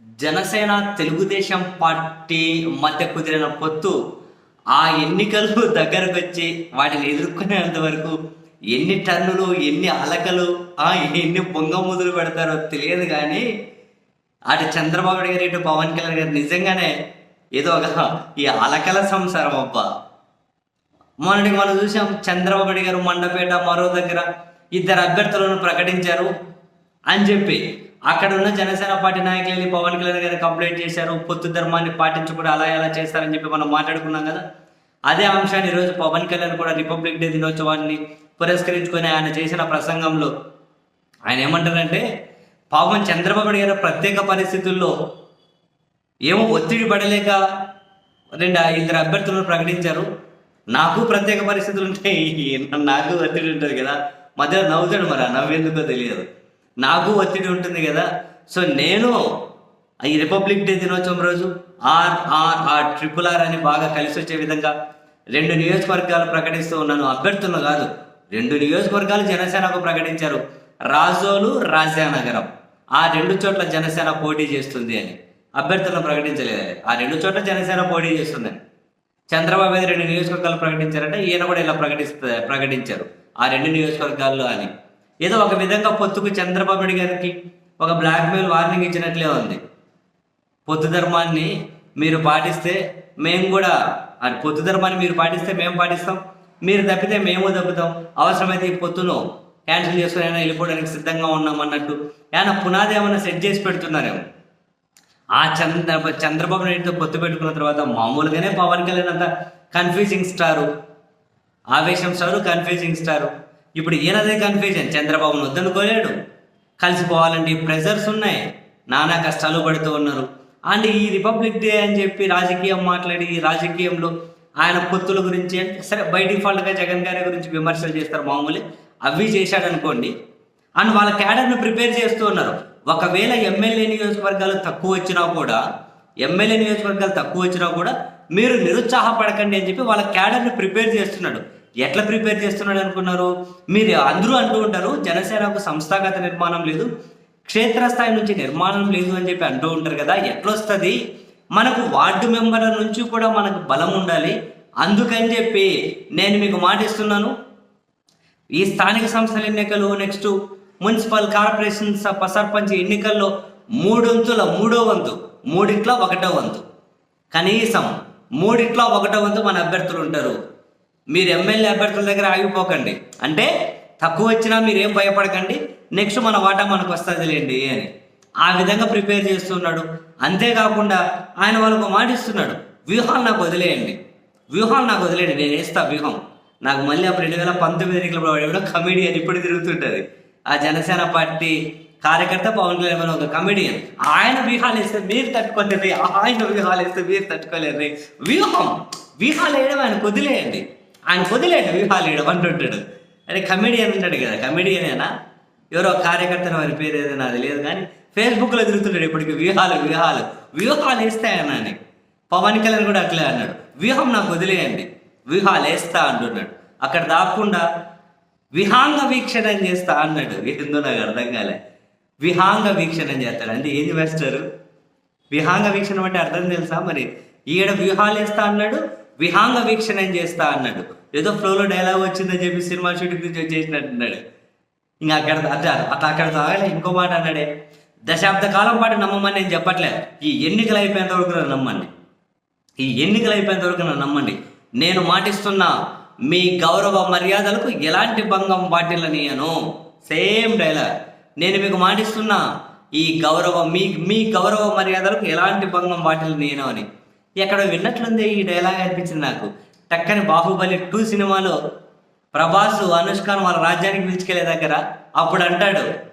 Janasena Telugu Desam party మధ్య కుదిరిన పొత్తు ఆ ఎన్నికలు దగ్గరకు వచ్చి వాటిని ఎదుర్కొనేంత వరకు ఎన్ని టన్నులు ఎన్ని అలకలు ఎన్ని పొంగ ముదులు పెడతారో తెలియదు కానీ అటు చంద్రబాబు నాయుడు గారు ఇటు పవన్ కళ్యాణ్ గారు నిజంగానే ఏదో ఒక ఈ అలకల సంసారం అబ్బా. మొన్నటి మనం చూసాం చంద్రబాబు నాయుడు గారు మండపేట మరో దగ్గర ఇద్దరు అభ్యర్థులను ప్రకటించారు అని చెప్పి అక్కడ ఉన్న జనసేన పార్టీ నాయకులు వెళ్ళి పవన్ కళ్యాణ్ గారు కంప్లైంట్ చేశారు పొత్తు ధర్మాన్ని పాటించకుండా అలా ఎలా చేస్తారని చెప్పి మనం మాట్లాడుకున్నాం కదా. అదే అంశాన్ని ఈరోజు పవన్ కళ్యాణ్ కూడా రిపబ్లిక్ డే దినోత్సవాన్ని పురస్కరించుకొని ఆయన చేసిన ప్రసంగంలో ఆయన ఏమంటారంటే పాపం చంద్రబాబు గారు ప్రత్యేక పరిస్థితుల్లో ఏమో ఒత్తిడి పడలేక రెండు ఇద్దరు అభ్యర్థులను ప్రకటించారు. నాకు ప్రత్యేక పరిస్థితులు ఉంటాయి నాకు ఒత్తిడి ఉంటుంది కదా. మధ్యలో నవ్వుతాడు మరి నవ్వేందుకో తెలియదు. నాకు ఒత్తిడి ఉంటుంది కదా. సో నేను ఈ రిపబ్లిక్ డే దినోత్సవం రోజు R R R triple R అని బాగా కలిసి వచ్చే విధంగా రెండు నియోజకవర్గాలు ప్రకటిస్తూ ఉన్నాను. అభ్యర్థులను కాదు రెండు నియోజకవర్గాలు జనసేనకు ప్రకటించారు. రాజోలు రాజానగరం. ఆ రెండు చోట్ల జనసేన పోటీ చేస్తుంది అని. అభ్యర్థులను ప్రకటించలేదు ఆ రెండు చోట్ల జనసేన పోటీ చేస్తుందని చంద్రబాబు నాయుడు రెండు నియోజకవర్గాలు ప్రకటించారంటే ఈయన కూడా ఇలా ప్రకటిస్త ప్రకటించారు. ఆ రెండు నియోజకవర్గాల్లో అని. ఏదో ఒక విధంగా పొత్తుకు చంద్రబాబు నాయుడు గారికి ఒక బ్లాక్మెయిల్ వార్నింగ్ ఇచ్చినట్లే ఉంది. పొత్తు ధర్మాన్ని మీరు పాటిస్తే మేము కూడా అది పొత్తు ధర్మాన్ని మీరు పాటిస్తే మేము పాటిస్తాం. మీరు తప్పితే మేము తప్పుతాం. అవసరమైతే ఈ పొత్తును క్యాన్సిల్ చేసుకుని అయినా వెళ్ళిపోవడానికి సిద్ధంగా ఉన్నాం అన్నట్టు ఏమైనా పునాది ఏమైనా సెట్ చేసి పెడుతున్నారేమో. ఆ చంద్ర చంద్రబాబు నాయుడుతో పొత్తు పెట్టుకున్న తర్వాత మామూలుగానే పవన్ కళ్యాణ్ అంత కన్ఫ్యూజింగ్ స్టారు ఆవేశం స్టారు కన్ఫ్యూజింగ్ స్టారు ఇప్పుడు ఈయనదే కన్ఫ్యూజన్ చంద్రబాబును వద్దనుకోలేడు. కలిసిపోవాలంటే ప్రెజర్స్ ఉన్నాయి. నానా కష్టాలు పడుతూ ఉన్నారు. అండ్ ఈ రిపబ్లిక్ డే అని చెప్పి రాజకీయం మాట్లాడి ఈ రాజకీయంలో ఆయన పొత్తుల గురించి సరే బై డిఫాల్ట్గా జగన్ గారి గురించి విమర్శలు చేస్తారు మామూలు. అవి చేశాడనుకోండి. అండ్ వాళ్ళ క్యాడర్ను ప్రిపేర్ చేస్తూ ఉన్నారు. ఒకవేళ ఎమ్మెల్యే నియోజకవర్గాలు తక్కువ వచ్చినా కూడా ఎమ్మెల్యే నియోజకవర్గాలు తక్కువ వచ్చినా కూడా మీరు నిరుత్సాహపడకండి అని చెప్పి వాళ్ళ క్యాడర్ని ప్రిపేర్ చేస్తున్నాడు. ఎట్లా ప్రిపేర్ చేస్తున్నాడు అనుకున్నారు? మీరు అందరూ అంటూ ఉంటారు జనసేనకు సంస్థాగత నిర్మాణం లేదు క్షేత్రస్థాయి నుంచి నిర్మాణం లేదు అని చెప్పి అంటూ ఉంటారు కదా ఎట్లొస్తుంది? మనకు వార్డు మెంబర్ల నుంచి కూడా మనకు బలం ఉండాలి. అందుకని చెప్పి నేను మీకు మాటిస్తున్నాను ఈ స్థానిక సంస్థల ఎన్నికలు నెక్స్ట్ మున్సిపల్ కార్పొరేషన్ స- సర్పంచ్ ఎన్నికల్లో మూడొంతుల మూడో వంతు మూడిట్లో ఒకటో వంతు. కనీసం మూడిట్లో ఒకటో వంతు మన అభ్యర్థులు ఉంటారు. మీరు ఎమ్మెల్యే అభ్యర్థుల దగ్గర ఆగిపోకండి. అంటే తక్కువ వచ్చినా మీరేం భయపడకండి. నెక్స్ట్ మన వాటా మనకు వస్తుందిలేండి అని. ఆ విధంగా ప్రిపేర్ చేస్తున్నాడు. అంతేకాకుండా ఆయన వాళ్ళకు మాటిస్తున్నాడు మాట ఇస్తున్నాడు. వ్యూహాలు నాకు వదిలేయండి. వ్యూహాలు నాకు వదిలేయండి. నేను వేస్తా వ్యూహం. నాకు మళ్ళీ అప్పుడు రెండు వేల పంతొమ్మిది ఎన్నికల కూడా కమెడియన్ ఇప్పుడు తిరుగుతుంటుంది. ఆ జనసేన పార్టీ కార్యకర్త పవన్ కళ్యాణ్ ఒక కమెడియన్ ఆయన వ్యూహాలు వేస్తే మీరు తట్టుకోలేరు. ఆయన వ్యూహాలు వేస్తే మీరు తట్టుకోలేరు. వ్యూహం. వ్యూహాలు వేయడం ఆయన వదిలేయండి. ఆయన వదిలేయండి వ్యూహాలు వేయడం అంటుంటాడు. అంటే కమెడియన్ ఉంటాడు కదా కమెడియనేనా ఎవరో కార్యకర్త వారి పేరు ఏదైనా అది లేదు కానీ ఫేస్బుక్లో తిరుగుతుంటాడు ఇప్పటికి వ్యూహాలు వ్యూహాలు వ్యూహాలు వేస్తాయన్నా అని. పవన్ కళ్యాణ్ కూడా అట్లే అన్నాడు వ్యూహం నాకు వదిలేయండి వ్యూహాలు వేస్తా అంటున్నాడు. అక్కడ దాక్కుండా విహాంగ వీక్షణం చేస్తా అన్నాడు. ఏందో నాకు అర్థం కాలే. విహాంగ వీక్షణం చేస్తాడు అంటే ఏంది వేస్తారు విహాంగ వీక్షణం అంటే అర్థం తెలుసా మరి? ఈడ వ్యూహాలు వేస్తా అన్నాడు విహాంగ వీక్షణం చేస్తా అన్నాడు. ఏదో ఫ్లోలో డైలాగ్ వచ్చిందని చెప్పి సినిమా షూటింగ్ నుంచి చేసినట్టున్నాడు ఇంకా అక్కడ అట్లా అట్లా అక్కడ తాగలే ఇంకో మాట అన్నాడే. దశాబ్ద కాలం పాటు నమ్మమని నేను చెప్పట్లేదు ఈ ఎన్నికలు అయిపోయేంత వరకు నన్ను నమ్మండి. ఈ ఎన్నికలు అయిపోయేంత వరకు నన్ను నమ్మండి. నేను మాటిస్తున్నా మీ గౌరవ మర్యాదలకు ఎలాంటి భంగం వాటిల్లనియను. సేమ్ డైలాగ్ నేను మీకు మాటిస్తున్నా ఈ గౌరవ మీ మీ గౌరవ మర్యాదలకు ఎలాంటి భంగం వాటిల్లనియను అని. ఎక్కడ విన్నట్లుంది ఈ డైలాగ్ అనిపించింది నాకు. టక్కని బాహుబలి టూ సినిమాలో ప్రభాస్ అనుష్కాన్ వాళ్ళ రాజ్యానికి పిలుచుకెళ్ళే దగ్గర అప్పుడు అంటాడు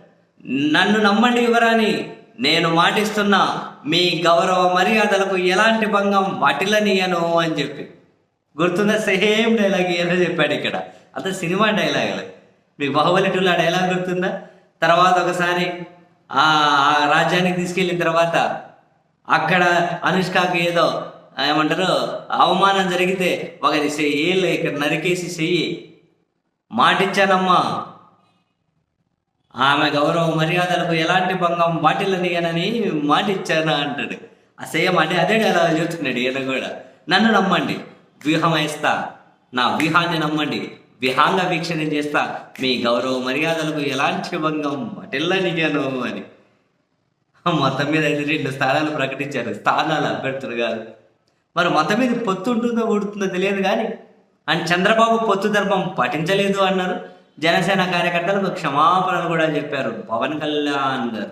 నన్ను నమ్మండి యువరాని నేను మాటిస్తున్నా మీ గౌరవ మర్యాదలకు ఎలాంటి భంగం వాటిల్లనియను అని చెప్పి. గుర్తుందా? సేమ్ డైలాగ్ ఏదో చెప్పాడు ఇక్కడ. అంత సినిమా డైలాగులు. మీకు బాహుబలి టూలో ఆ డైలాగ్ గుర్తుందా? తర్వాత ఒకసారి ఆ రాజ్యానికి తీసుకెళ్ళిన తర్వాత అక్కడ అనుష్కకి ఏదో ఏమంటారు? అవమానం జరిగితే ఒకరి ఏళ్ళు ఇక్కడ నరికేసి చెయ్యి. మాటిచ్చానమ్మా. ఆమె గౌరవ మర్యాదలకు ఎలాంటి భంగం వాటిల్లనియనని మాట అంటాడు. అంటాడు అసహ్యం అంటే అదే అలా చెప్తున్నాడు ఈయన కూడా. నన్ను నమ్మండి. వ్యూహం వేస్తా నా వ్యూహాన్ని నమ్మండి. విహాంగ వీక్షణ చేస్తా. మీ గౌరవ మర్యాదలకు ఎలాంటి భంగం వాటిల్లనియను అని. మొత్తం మీద అయితే రెండు స్థానాలు ప్రకటించారు. స్థానాలు అభ్యర్థులు కాదు మరి మతం మీద పొత్తు ఉంటుందో ఊడుతుందో తెలియదు కానీ అండ్ చంద్రబాబు పొత్తు ధర్మం పాటించలేదు అన్నారు జనసేన కార్యకర్తలకు క్షమాపణలు కూడా చెప్పారు పవన్ కళ్యాణ్ గారు.